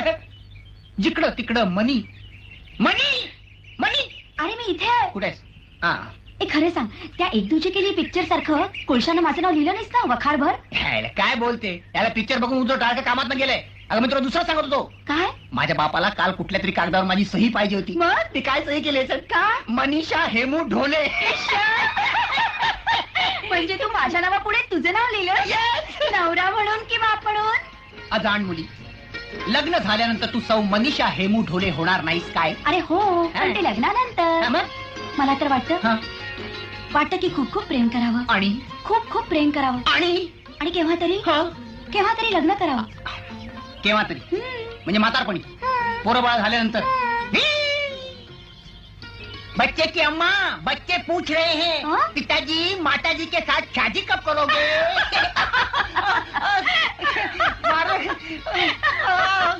जिकडं तिकडं मनी. मनी! मनी! अरे मी इथे आहे. कुठे आहेस? हा. ए खरं सांग त्या एक दुजे केली पिक्चर सारखं? कुळशानं माझं नाव लिहिलं नाहीस ना वखारभर? ह्याला काय बोलते? याला पिक्चर बघून उजो टाळका कामात गेलाय अगं मी तुला दुसरं सांगत होतो. काय? माझ्या बापाला काल कुठल्या तरी कागदावर माझी सही पाहिजे होती. मग? ती काय सही केली असेल? काय मनीषा हेमू ढोले. म्हणजे तू माझ्या नावापुढे तुझं नाव लिहिलं? नवरा म्हणून की बाप म्हणून? अजाण मुली. लग्न झाल्यानंतर तू सौ मनीषा हेमू ढोले होणार नाहीस काय? अरे हो पण ते हा, लग्नानंतर मग? मला तर वाटतं हा, वाटतं की खूप खूप प्रेम करावं. आणि? खूप खूप प्रेम करावं. आणि? आणि केव्हा तरी? हा, केव्हा तरी लग्न करावं. केव्हा तरी? हम्म. म्हणजे म्हातारपणी? हम्म. पोरं बाळ झाल्यानंतर बच्चे की अम्मा बच्चे पूछ रहे हैं हाँ? पिताजी माताजी के साथ शादी कब करोगे? मारो-